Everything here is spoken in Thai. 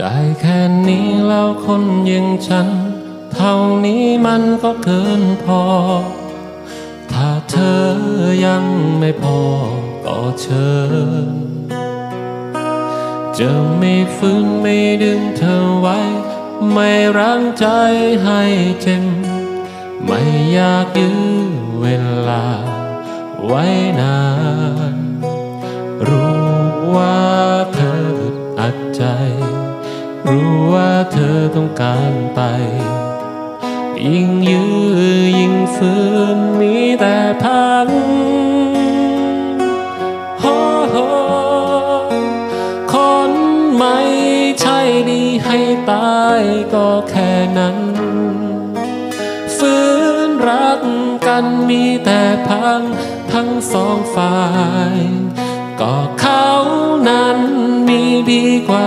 ได้แค่นี้แล้วคนอยังฉัน เท่านี้มันก็เกินพอ ถ้าเธอยังไม่พอก็เชิญ จะไม่ฟื้นไม่ดึงเธอไว้ ไม่รั้งใจให้เจ็บไม่อยากยื้อเวลาไว้นาน รู้ว่าเธอต้องการไป ยิ่งยื้อยิ่งฝืนมีแต่พังโฮโฮคนไม่ใช่ดีให้ตายก็แค่นั้นฝืนรักกันมีแต่พังทั้งสองฝ่าย ก็เขานั้นมีดีกว่า